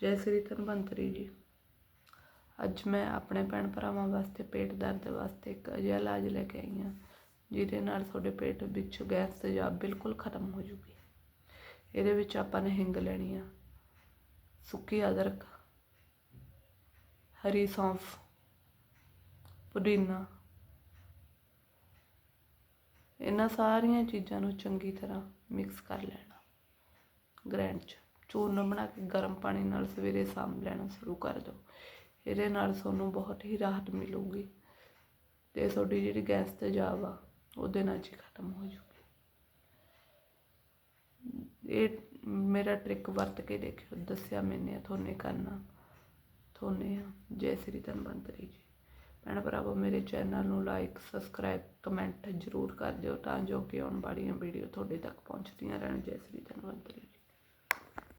ਜੈ ਸ੍ਰੀ ਧਨਵੰਤਰੀ ਜੀ। ਅੱਜ ਮੈਂ ਆਪਣੇ ਭੈਣ ਭਰਾਵਾਂ ਵਾਸਤੇ ਪੇਟ ਦਰਦ ਵਾਸਤੇ ਇੱਕ ਅਜਿਹਾ ਇਲਾਜ ਲੈ ਕੇ ਆਈ ਹਾਂ, ਜਿਹਦੇ ਨਾਲ ਤੁਹਾਡੇ ਪੇਟ ਵਿੱਚ ਗੈਸ ਤੇਜ਼ਾਬ ਬਿਲਕੁਲ ਖਤਮ ਹੋ ਜੂਗੀ। ਇਹਦੇ ਵਿੱਚ ਆਪਾਂ ਨੇ ਹਿੰਗ ਲੈਣੀ ਆ, ਸੁੱਕੀ ਅਦਰਕ, ਹਰੀ ਸੌਂਫ, ਪੁਦੀਨਾ। ਇਹਨਾਂ ਸਾਰੀਆਂ ਚੀਜ਼ਾਂ ਨੂੰ ਚੰਗੀ ਤਰ੍ਹਾਂ ਮਿਕਸ ਕਰ ਲੈਣਾ, ਗ੍ਰੈਂਡ 'ਚ। ਚੂਰਨ ਬਣਾ ਕੇ ਗਰਮ ਪਾਣੀ ਨਾਲ ਸਵੇਰੇ ਸ਼ਾਮ ਲੈਣਾ ਸ਼ੁਰੂ ਕਰ ਦਿਓ। ਇਹਦੇ ਨਾਲ ਤੁਹਾਨੂੰ ਬਹੁਤ ਹੀ ਰਾਹਤ ਮਿਲੂਗੀ ਤੇ ਤੁਹਾਡੀ ਜਿਹੜੀ ਗੈਸ ਤੇਜ਼ਾਬ ਆ, ਉਹਦੇ ਨਾਲ ਜੀ ਖਤਮ ਹੋ ਜੂਗੀ। ਇਹ ਮੇਰਾ ਟ੍ਰਿਕ ਵਰਤ ਕੇ ਦੇਖਿਓ, ਦੱਸਿਆ ਮੈਨੇ ਤੁਹਾਨੂੰ ਕਰਨਾ, ਤੁਹਾਨੂੰ ਆ। ਜੈ ਸ੍ਰੀ ਧਨਵੰਤਰੀ ਜੀ। ਭੈਣ ਭਰਾਵੋ, ਮੇਰੇ ਚੈਨਲ ਨੂੰ ਲਾਈਕ ਸਬਸਕ੍ਰਾਈਬ ਕਮੈਂਟ ਜ਼ਰੂਰ ਕਰ ਦਿਓ ਤਾਂ ਜੋ ਕਿ ਆਉਣ ਵਾਲੀਆਂ ਵੀਡੀਓ ਤੁਹਾਡੇ ਤੱਕ ਪਹੁੰਚਦੀਆਂ ਰਹਿਣ। ਜੈ ਸ੍ਰੀ ਧਨਵੰਤਰੀ